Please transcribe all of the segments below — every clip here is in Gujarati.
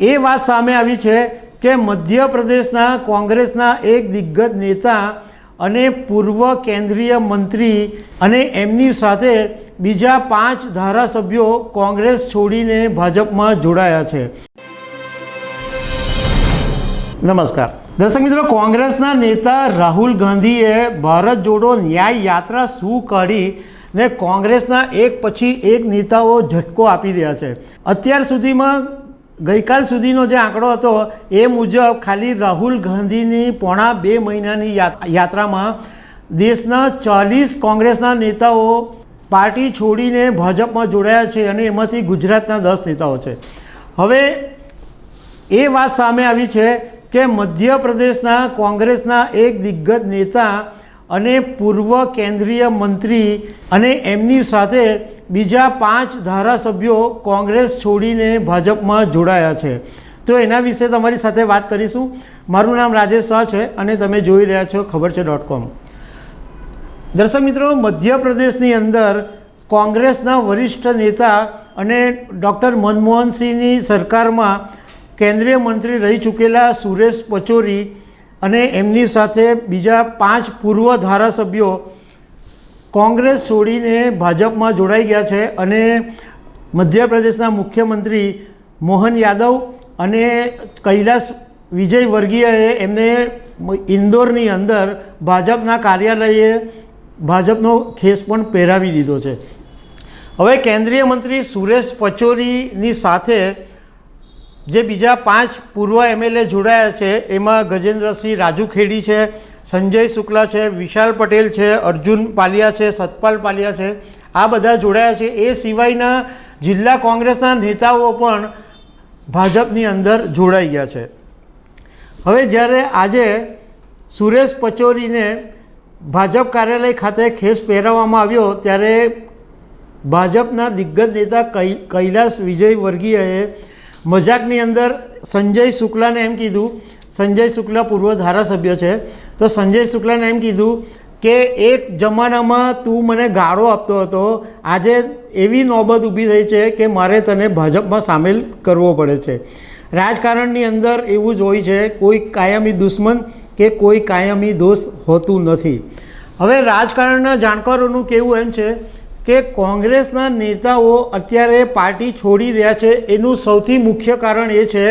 એ વાત સામે આવી છે કે મધ્યપ્રદેશના કોંગ્રેસના એક દિગ્ગજ નેતા અને પૂર્વ કેન્દ્રીય મંત્રી અને એમની સાથે બીજા પાંચ ધારાસભ્યો કોંગ્રેસ છોડીને ભાજપમાં જોડાયા છે. નમસ્કાર. દર્શક મિત્રો, કોંગ્રેસના નેતા રાહુલ ગાંધીએ ભારત જોડો ન્યાય યાત્રા શું કાઢી ને કોંગ્રેસના એક પછી એક નેતાઓ ઝટકો આપી રહ્યા છે. અત્યાર સુધીમાં ગઈકાલ સુધીનો જે આંકડો હતો, એ મુજબ ખાલી રાહુલ ગાંધીની પોણા બે મહિનાની યાત્રામાં દેશના ચાલીસ કોંગ્રેસના નેતાઓ પાર્ટી છોડીને ભાજપમાં જોડાયા છે અને એમાંથી ગુજરાતના દસ નેતાઓ છે. હવે એ વાત સામે આવી છે કે મધ્યપ્રદેશના કોંગ્રેસના એક દિગ્ગજ નેતા અને પૂર્વ કેન્દ્રીય મંત્રી અને એમની સાથે બીજા પાંચ ધારાસભ્યો કોંગ્રેસ છોડીને ભાજપમાં જોડાયા છે. તો એના વિશે તમારી સાથે વાત કરીશું. મારું નામ રાજેશ શાહ છે અને તમે જોઈ રહ્યા છો ખબર છે ડોટ કોમ. દર્શક મિત્રો, મધ્યપ્રદેશની અંદર કોંગ્રેસના વરિષ્ઠ નેતા અને ડૉક્ટર મનમોહનસિંહની સરકારમાં કેન્દ્રીય મંત્રી રહી ચૂકેલા સુરેશ પચોરી અને એમની સાથે બીજા પાંચ પૂર્વ ધારાસભ્યો કોંગ્રેસ છોડીને ભાજપમાં જોડાઈ ગયા છે અને મધ્યપ્રદેશના મુખ્યમંત્રી મોહન યાદવ અને કૈલાસ વિજય વર્ગીયએ એમને ઇન્દોરની અંદર ભાજપના કાર્યાલયે ભાજપનો ખેસ પણ પહેરાવી દીધો છે. હવે કેન્દ્રીય મંત્રી સુરેશ પચોરીની સાથે જે બીજા પાંચ પૂર્વ એમએલએ જોડાયા છે, એમાં ગજેન્દ્રસિંહ રાજુ ખેડી છે, સંજય શુક્લા છે, વિશાલ પટેલ છે, અર્જુન પાલિયા છે, સતપાલ પાલિયા છે, આ બધા જોડાયા છે. એ સિવાયના જિલ્લા કોંગ્રેસના નેતાઓ પણ ભાજપની અંદર જોડાઈ ગયા છે. હવે જ્યારે આજે સુરેશ પચોરીને ભાજપ કાર્યાલય ખાતે ખેસ પહેરાવવામાં આવ્યો, ત્યારે ભાજપના દિગ્ગજ નેતા કૈલાસ વિજય વર્ગીયએ મજાકની અંદર સંજય શુક્લાને એમ કીધું, સંજય શુક્લા પૂર્વ ધારાસભ્ય છે, તો સંજય શુક્લાને એમ કીધું કે એક જમાનામાં તું મને ગાળો આપતો હતો, આજે એવી નોબત ઊભી થઈ છે કે મારે તને ભાજપમાં સામેલ કરવો પડે છે. રાજકારણની અંદર એવું જ હોય છે, કોઈ કાયમી દુશ્મન કે કોઈ કાયમી દોસ્ત હોતું નથી. હવે રાજકારણના જાણકારોનું કહેવું એમ છે કે કોંગ્રેસના નેતાઓ અત્યારે પાર્ટી છોડી રહ્યા છે, એનું સૌથી મુખ્ય કારણ એ છે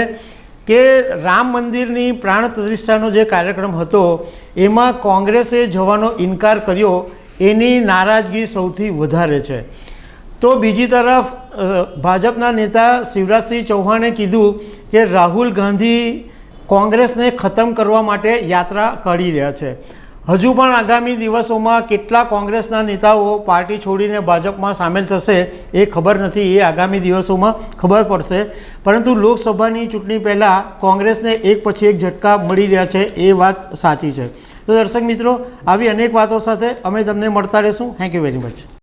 કે રામ મંદિરની પ્રાણ પ્રતિષ્ઠાનો જે કાર્યક્રમ હતો, એમાં કોંગ્રેસે જવાનો ઇનકાર કર્યો, એની નારાજગી સૌથી વધારે છે. તો બીજી તરફ ભાજપના નેતા શિવરાજસિંહ ચૌહાણે કીધું કે રાહુલ ગાંધી કોંગ્રેસને ખતમ કરવા માટે યાત્રા કરી રહ્યા છે. હજુ પણ આગામી દિવસોમાં કેટલા કોંગ્રેસના નેતાઓ પાર્ટી છોડીને ભાજપમાં સામેલ થશે એ ખબર નથી, એ આગામી દિવસોમાં ખબર પડશે. પરંતુ લોકસભાની ચૂંટણી પહેલાં કોંગ્રેસને એક પછી એક ઝટકા મળી રહ્યા છે, એ વાત સાચી છે. તો દર્શક મિત્રો, આવી અનેક વાતો સાથે અમે તમને મળતા રહીશું. Thank you very much